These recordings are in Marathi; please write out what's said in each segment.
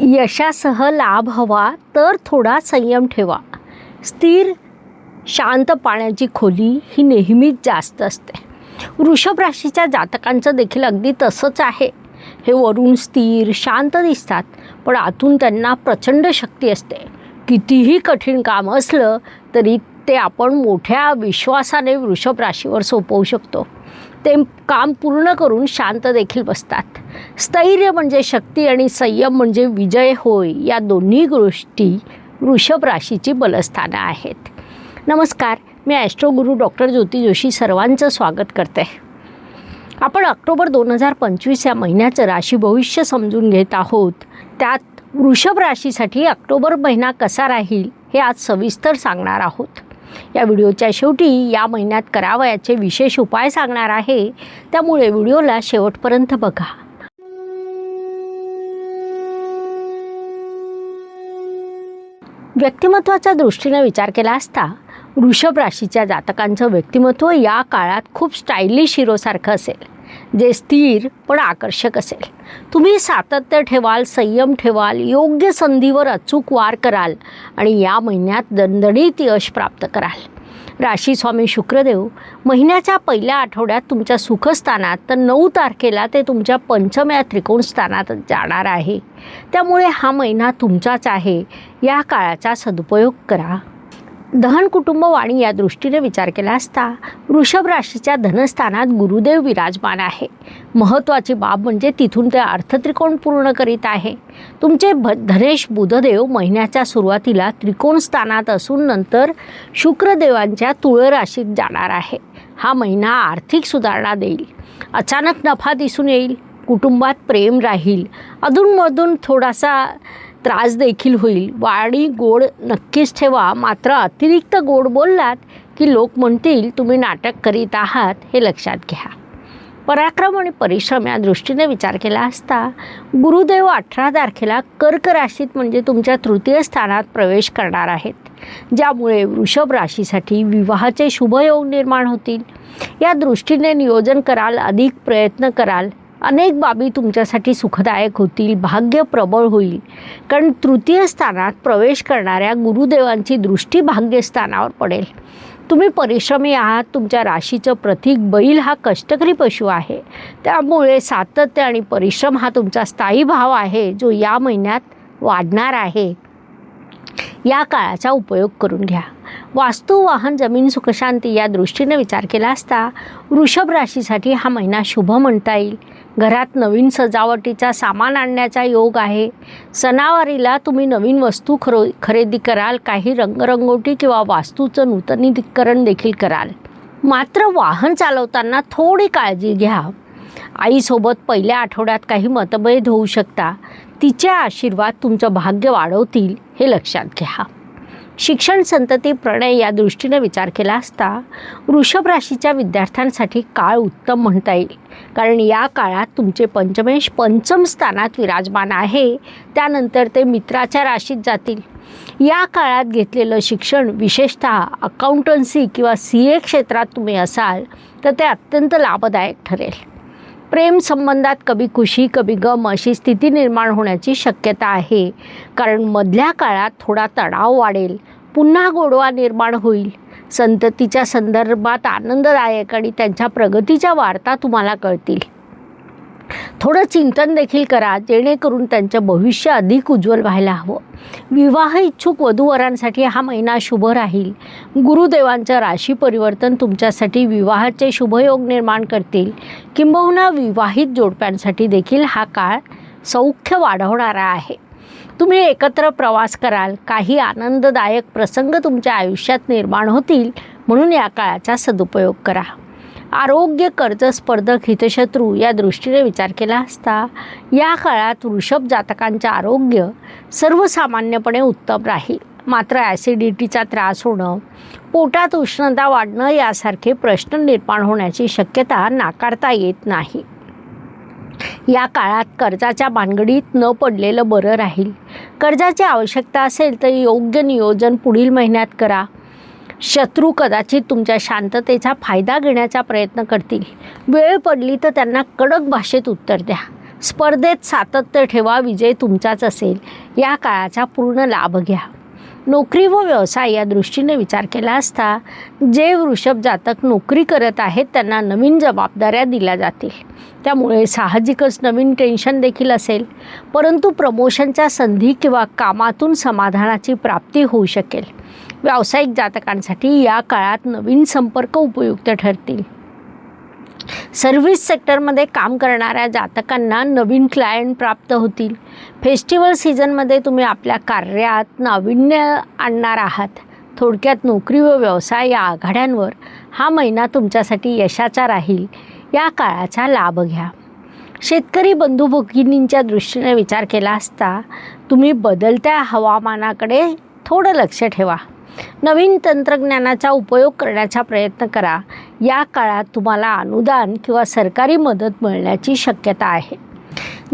यशासह लाभ हवा तर थोडा संयम ठेवा. स्थिर शांत पाण्याची खोली ही नेहमीच जास्त असते. वृषभ राशीच्या जातकांचं देखील अगदी तसंच आहे. हे वरून स्थिर शांत दिसतात पण आतून त्यांना प्रचंड शक्ती असते. कितीही कठीण काम असलं तरी ते आपण मोठ्या विश्वासाने वृषभ राशीवर सोपवू शकतो. ते काम पूर्ण करून शांत देखील बसतात. स्थैर्य म्हणजे शक्ती आणि संयम म्हणजे विजय होय या दोन्ही गोष्टी वृषभ राशीची बलस्थानं आहेत. नमस्कार मी ॲस्ट्रोगुरू डॉक्टर ज्योती जोशी सर्वांचं स्वागत करते. आपण ऑक्टोबर दोन हजार पंचवीस या महिन्याचं राशी भविष्य समजून घेत आहोत. त्यात वृषभ राशीसाठी ऑक्टोबर महिना कसा राहील हे आज सविस्तर सांगणार आहोत. या व्हिडिओच्या शेवटी या महिन्यात करावयाचे विशेष उपाय सांगणार आहे. त्यामुळे व्हिडिओला शेवटपर्यंत बघा. व्यक्तिमत्वाच्या दृष्टीने विचार केला असता वृषभ राशीच्या जातकांचं व्यक्तिमत्व या काळात खूप स्टायलिश हिरोसारखं असेल. जे स्थिर पण आकर्षक असेल. तुम्ही सातत्य ठेवाल संयम ठेवाल योग्य संधीवर अचूक वार कराल आणि या महिन्यात दणदणीत यश प्राप्त कराल. राशी स्वामी शुक्रदेव महिन्याच्या पहिल्या आठवड्यात तुमच्या सुखस्थानात तर नऊ तारखेला ते तुमच्या पंचम्या त्रिकोण स्थानात जाणार आहे. त्यामुळे हा महिना तुमचाच आहे. या काळाचा सदुपयोग करा. दहन कुटुंब वाणी या दृष्टीने विचार केला असता वृषभ राशीच्या धनस्थानात गुरुदेव विराजमान आहे. महत्त्वाची बाब म्हणजे तिथून ते अर्थत्रिकोण पूर्ण करीत आहे. तुमचे भ धनेश बुधदेव महिन्याच्या सुरुवातीला त्रिकोण स्थानात असून नंतर शुक्रदेवांच्या तुळ राशीत जाणार आहे. हा महिना आर्थिक सुधारणा देईल. अचानक नफा दिसून येईल. कुटुंबात प्रेम राहील. अधूनमधून थोडासा त्रास देखील होईल. वाणी गोड नक्कीच ठेवा. मात्र अतिरिक्त गोड बोललात की लोक म्हणतील तुम्ही नाटक करीत आहात हे लक्षात घ्या. पराक्रम आणि परिश्रम या दृष्टीने विचार केला असता गुरुदेव अठरा तारखेला कर्क राशीत म्हणजे तुमच्या तृतीय स्थानात प्रवेश करणार आहेत ज्यामुळे वृषभ राशीसाठी विवाहाचे शुभयोग निर्माण होतील. या दृष्टीने नियोजन कराल अधिक प्रयत्न कराल अनेक बाबी तुमच्यासाठी सुखदायक होतील भाग्य प्रबळ होईल. कारण तृतीय स्थानात प्रवेश करणाऱ्या गुरुदेवांची दृष्टी भाग्यस्थानावर पडेल. तुम्ही परिश्रमी आहात तुमच्या राशीचं प्रतीक बैल हा कष्टकरी पशु आहे. त्यामुळे सातत्य आणि परिश्रम हा तुमचा स्थायी भाव आहे जो या महिन्यात वाढणार आहे. या काळाचा उपयोग करून घ्या. वास्तू वाहन जमीन सुखशांती या दृष्टीने विचार केला असता वृषभ राशीसाठी हा महिना शुभ म्हणता येईल. घरात नवीन सजावटीचा सामान आणण्याचा योग आहे. सणावारीला तुम्ही नवीन वस्तू खरो खरेदी कराल. काही रंगरंगोटी किंवा वास्तूचं नूतनीकरण देखील कराल. मात्र वाहन चालवताना थोडी काळजी घ्या. आईसोबत पहिल्या आठवड्यात काही मतभेद होऊ शकता. तिचे आशीर्वाद तुमचं भाग्य वाढवतील हे लक्षात घ्या. शिक्षण संतती प्रणय या दृष्टीने विचार केला असता वृषभ राशीच्या विद्यार्थ्यांसाठी काळ उत्तम म्हणता येईल. कारण या काळात तुमचे पंचमेश पंचम स्थानात विराजमान आहे. त्यानंतर ते मित्राच्या राशीत जातील. या काळात घेतलेलं शिक्षण विशेषतः अकाउंटन्सी किंवा सी ए क्षेत्रात तुम्ही असाल तर ते अत्यंत लाभदायक ठरेल. प्रेम संबंधात कभी खुशी कभी गम अशी स्थिती निर्माण होण्याची शक्यता आहे. कारण मधल्या काळात थोडा तणाव वाढेल. पुन्हा गोडवा निर्माण होईल. संततीच्या संदर्भात आनंददायक आणि त्यांच्या प्रगतीच्या वार्ता तुम्हाला कळतील. थोडं चिंतन देखील करा जेणेकरून त्यांचं भविष्य अधिक उज्ज्वल व्हायला हवं. विवाह इच्छुक वधूवरांसाठी हा महिना शुभ राहील. गुरुदेवांचं राशी परिवर्तन तुमच्यासाठी विवाहाचे शुभयोग निर्माण करतील. किंबहुना विवाहित जोडप्यांसाठी देखील हा काळ सौख्य वाढवणारा आहे. तुम्ही एकत्र प्रवास कराल काही आनंददायक प्रसंग तुमच्या आयुष्यात निर्माण होतील म्हणून या काळाचा सदुपयोग करा. आरोग्य कर्ज स्पर्धक हितशत्रू या दृष्टीने विचार केला असता या काळात वृषभ जातकांचे आरोग्य सर्वसामान्यपणे उत्तम राहील. मात्र ॲसिडिटीचा त्रास होणं पोटात उष्णता वाढणं यासारखे प्रश्न निर्माण होण्याची शक्यता नाकारता येत नाही. या काळात कर्जाच्या भानगडीत न पडलेलं बरं राहील. कर्जाची आवश्यकता असेल तर योग्य नियोजन पुढील महिन्यात करा. शत्रू कदाचित तुमच्या शांततेचा फायदा घेण्याचा प्रयत्न करतील. वेळ पडली तर त्यांना कडक भाषेत उत्तर द्या. स्पर्धेत सातत्य ठेवा विजय तुमचाच असेल. या काळाचा पूर्ण लाभ घ्या. नोकरी व व्यवसाय या दृष्टीने विचार केला असता जे वृषभ जातक नोकरी करत आहेत त्यांना नवीन जबाबदाऱ्या दिल्या जातील. त्यामुळे साहजिकच नवीन टेन्शन देखील असेल. परंतु प्रमोशनच्या संधी किंवा कामातून समाधानाची प्राप्ती होऊ शकेल. व्यावसायिक जातकांसाठी या काळात नवीन संपर्क उपयुक्त ठरतील. सर्व्हिस सेक्टरमध्ये काम करणाऱ्या जातकांना नवीन क्लायंट प्राप्त होतील. फेस्टिवल सीझनमध्ये तुम्ही आपल्या कार्यात नाविन्य आणणार आहात. थोडक्यात नोकरी व व्यवसाय या आघाड्यांवर हा महिना तुमच्यासाठी यशाचा राहील. या काळाचा लाभ घ्या. शेतकरी बंधू भगिनींच्या दृष्टीने विचार केला असता तुम्ही बदलत्या हवामानाकडे थोडं लक्ष ठेवा. नवीन तंत्रज्ञानाचा उपयोग करण्याचा प्रयत्न करा. या काळात तुम्हाला अनुदान किंवा सरकारी मदत मिळण्याची शक्यता आहे.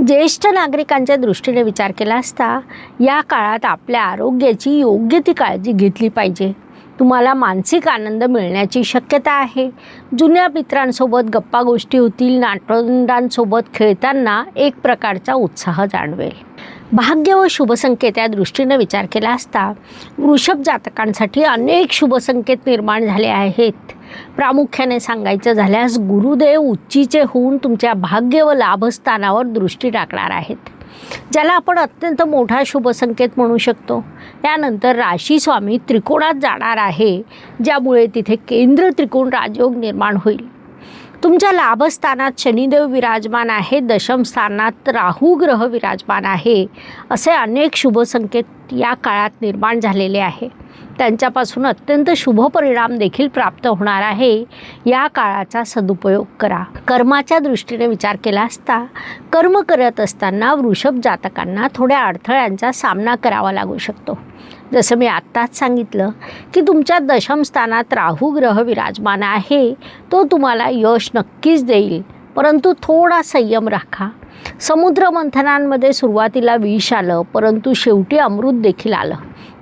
ज्येष्ठ नागरिकांच्या दृष्टीने विचार केला असता या काळात आपल्या आरोग्याची योग्य ती काळजी घेतली पाहिजे. तुम्हाला मानसिक आनंद मिळण्याची शक्यता आहे. जुन्या मित्रांसोबत गप्पा गोष्टी होतील नाटकांसोबत खेळताना एक प्रकारचा उत्साह जाणवेल. भाग्य व शुभसंकेत या दृष्टीने विचार केला असता वृषभ जातकांसाठी अनेक शुभसंकेत निर्माण झाले आहेत. प्रामुख्याने सांगायचं झाल्यास गुरुदेव उच्चीचे होऊन तुमच्या भाग्य व लाभस्थानावर दृष्टी टाकणार आहेत. ज्याला आपण अत्यंत मोठा शुभसंकेत म्हणू शकतो. त्यानंतर राशी स्वामी त्रिकोणात जाणार आहे ज्यामुळे तिथे केंद्र त्रिकोण राजयोग निर्माण होईल. तुमच्या लाभस्थानात शनिदेव विराजमान आहे दशमस्थानात राहू ग्रह विराजमान आहे असे अनेक शुभसंकेत या काळात निर्माण झालेले आहे. त्यांच्यापासून अत्यंत शुभ परिणाम देखील प्राप्त होणार आहे. या काळाचा सदुपयोग करा. कर्माच्या दृष्टीने विचार केला असता कर्म करत असताना वृषभ जातकांना थोड्या अडथळ्यांचा सामना करावा लागू शकतो. जसं मी आत्ताच सांगितलं की तुमच्या दशम स्थानात राहू ग्रह विराजमान आहे तो तुम्हाला यश नक्कीच देईल. परंतु थोडा संयम राखा. समुद्र मंथनांमध्ये सुरुवातीला विष आलं परंतु शेवटी अमृत देखील आलं.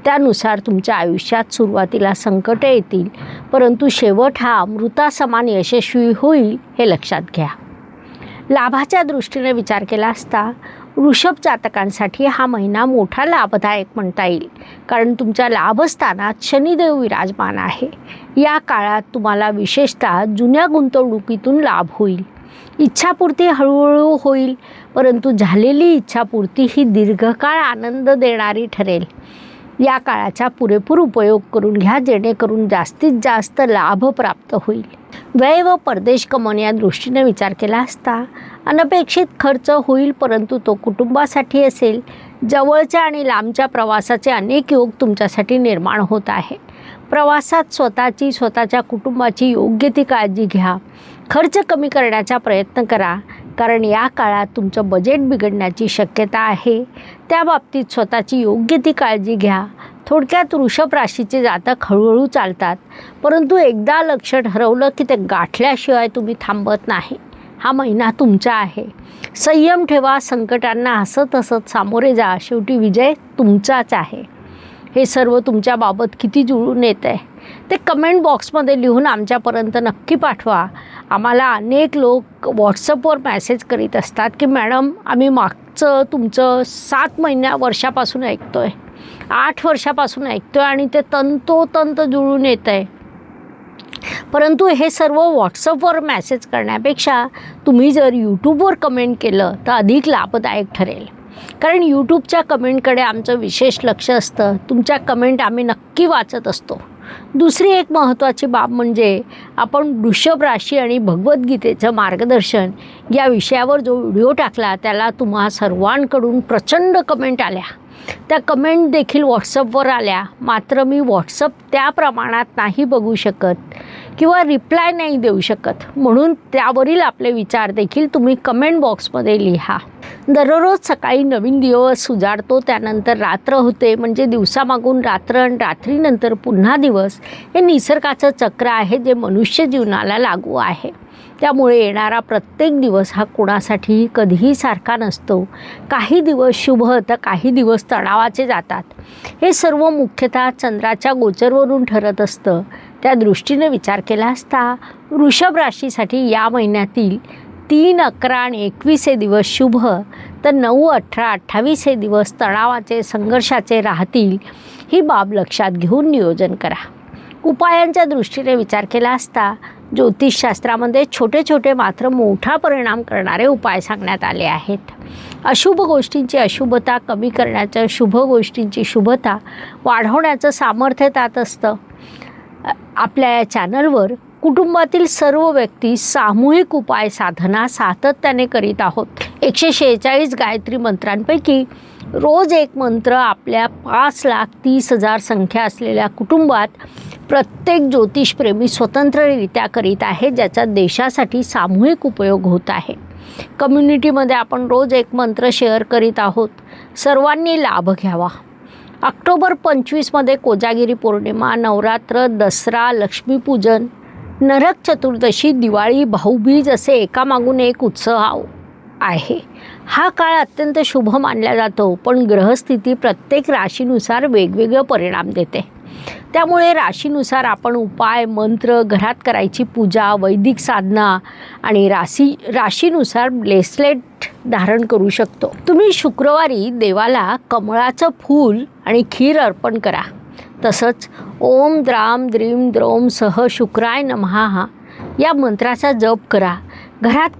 त्यानुसार तुमच्या आयुष्यात सुरुवातीला संकटं येतील परंतु शेवट हा अमृतासमान यशस्वी होईल हे लक्षात घ्या. लाभाच्या दृष्टीने विचार केला असता वृषभ जातकांसाठी हा महिना मोठा लाभदायक म्हणता येईल. कारण तुमच्या लाभस्थानात शनिदेव विराजमान आहे. या काळात तुम्हाला विशेषतः जुन्या गुंतवणुकीतून लाभ होईल. इच्छापूर्ती हळूहळू होईल परंतु झालेली इच्छापूर्ती ही दीर्घकाळ आनंद देणारी ठरेल. या काळाचा पुरेपूर उपयोग करून घ्या जेणेकरून जास्तीत जास्त लाभ प्राप्त होईल. व्यय व परदेश कमवून या दृष्टीने विचार केला असता अनपेक्षित खर्च होईल परंतु तो कुटुंबासाठी असेल. जवळच्या आणि लांबच्या प्रवासाचे अनेक योग तुमच्यासाठी निर्माण होत आहे. प्रवासात स्वतःची स्वतःच्या कुटुंबाची योग्य ती काळजी घ्या. खर्च कमी करण्याचा प्रयत्न करा. कारण या काळात तुमचं बजेट बिघडण्याची शक्यता आहे. त्या बाबतीत स्वतःची योग्य ती काळजी घ्या. थोडक्यात वृषभ राशीचे जातक हळूहळू चालतात. परंतु एकदा लक्ष ठरवलं की ते गाठल्याशिवाय तुम्ही थांबत नाही. हा महिना तुमचा आहे. संयम ठेवा संकटांना हसत हसत सामोरे जा. शेवटी विजय तुमचाच आहे. हे सर्व तुमच्याबाबत किती जुळून येत आहे ते कमेंट बॉक्समध्ये लिहून आमच्यापर्यंत नक्की पाठवा. आम्हाला अनेक लोक व्हॉट्सअपवर मॅसेज करीत असतात की मॅडम आम्ही मागचं तुमचं सात महिन्या वर्षापासून ऐकतो आहे आठ वर्षापासून ऐकतो आहे आणि ते तंतोतंत जुळून येत आहे परंतु हे सर्व व्हॉट्सअपवर मेसेज करण्यापेक्षा तुम्ही जर यूट्यूबवर कमेंट केलं तर अधिक लाभदायक ठरेल. कारण यूट्यूबच्या कमेंटकडे आमचं विशेष लक्ष असतं. तुमच्या कमेंट आम्ही नक्की वाचत असतो. दुसरी एक महत्त्वाची बाब म्हणजे आपण वृषभ राशी आणि भगवद्गीतेचं मार्गदर्शन या विषयावर जो व्हिडिओ टाकला त्याला तुम्हा सर्वांकडून प्रचंड कमेंट आल्या. त्या कमेंट देखील व्हॉट्सअपवर आल्या. मात्र मी व्हॉट्सअप त्या प्रमाणात नाही बघू शकत. किंवा रिप्लाय नाही देऊ शकत. म्हणून त्यावरील आपले विचार देखील तुम्ही कमेंट बॉक्समध्ये लिहा. दररोज सकाळी नवीन दिवस उजाडतो त्यानंतर रात्र होते म्हणजे दिवसामागून रात्र आणि रात्रीनंतर पुन्हा दिवस हे निसर्गाचं चक्र आहे जे मनुष्य जीवनाला लागू आहे. त्यामुळे येणारा प्रत्येक दिवस हा कोणासाठीही कधीही सारखा नसतो. काही दिवस शुभ तर काही दिवस तणावाचे जातात. हे सर्व मुख्यतः चंद्राच्या गोचरवरून ठरत असतं. त्या दृष्टीने विचार केला असता वृषभ राशीसाठी या महिन्यातील तीन अकरा आणि एकवीस हे दिवस शुभ तर नऊ अठरा अठ्ठावीस हे दिवस तणावाचे संघर्षाचे राहतील ही बाब लक्षात घेऊन नियोजन करा. उपायांच्या दृष्टीने विचार केला असता ज्योतिषशास्त्रामध्ये छोटे छोटे मात्र मोठा परिणाम करणारे उपाय सांगण्यात आले आहेत. अशुभ गोष्टींची अशुभता कमी करण्याचं शुभ गोष्टींची शुभता वाढवण्याचं सामर्थ्य त्यात असतं. आपल्या या चॅनलवर कुटुंबातील सर्व व्यक्ती सामूहिक उपाय साधना सातत्याने करीत आहोत. एकशे शेहेचाळीस गायत्री मंत्रांपैकी रोज एक मंत्र आपल्या पाच लाख तीस हजार संख्या असलेल्या कुटुंबात प्रत्येक ज्योतिषप्रेमी स्वतंत्ररित्या करीत आहे ज्याचा देशासाठी सामूहिक उपयोग होत आहे. कम्युनिटीमध्ये आपण रोज एक मंत्र शेअर करीत आहोत. सर्वांनी लाभ घ्यावा. ऑक्टोबर पंचवीसमध्ये कोजागिरी पौर्णिमा नवरात्र दसरा लक्ष्मीपूजन नरक चतुर्दशी दिवाळी भाऊबीज असे एकामागून एक उत्सव आहे. हा काळ अत्यंत शुभ मानला जातो पण ग्रहस्थिती प्रत्येक राशीनुसार वेगवेगळे परिणाम देते. त्यामुळे राशीनुसार आपण उपाय मंत्र घरात करायची पूजा वैदिक साधना आणि राशी राशीनुसार ब्लेसलेट धारण करू शकतो. तुम्ही शुक्रवारी देवाला कमळाचं फूल आणि खीर अर्पण करा. तसंच ओम द्राम द्रीम द्रोम सह शुक्राय नमहा या मंत्राचा जप करा. घरात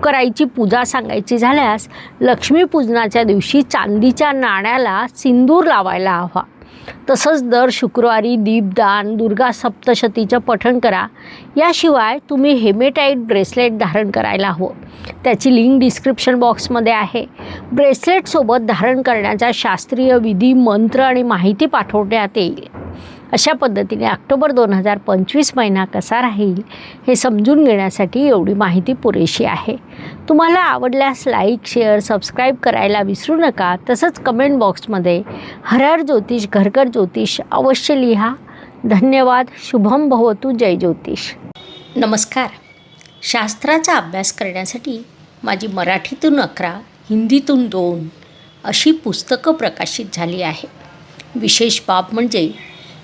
करायची पूजा सांगायची झाल्यास लक्ष्मीपूजनाच्या दिवशी चांदीच्या नाण्याला सिंदूर लावायला हवा. तसंच दर शुक्रवारी दीपदान दुर्गा सप्तशतीचं पठण करा. याशिवाय तुम्ही हेमेटाईट ब्रेसलेट धारण करायला हवं. त्याची लिंक डिस्क्रिप्शन बॉक्समध्ये आहे. ब्रेसलेटसोबत धारण करण्याचा शास्त्रीय विधी मंत्र आणि माहिती पाठवण्यात येईल. अशा पद्धतीने ऑक्टोबर दोन हजार पंचवीस महिना कसा राहील हे समजून घेण्यासाठी एवढी माहिती पुरेशी आहे. तुम्हाला आवडल्यास लाईक शेअर सबस्क्राईब करायला विसरू नका. तसंच कमेंट बॉक्समध्ये हरहर ज्योतिष घरघर ज्योतिष अवश्य लिहा. धन्यवाद. शुभम भवतु. जय ज्योतिष. नमस्कार. शास्त्राचा अभ्यास करण्यासाठी माझी मराठीतून अकरा हिंदीतून दोन अशी पुस्तकं प्रकाशित झाली आहे विशेष बाब म्हणजे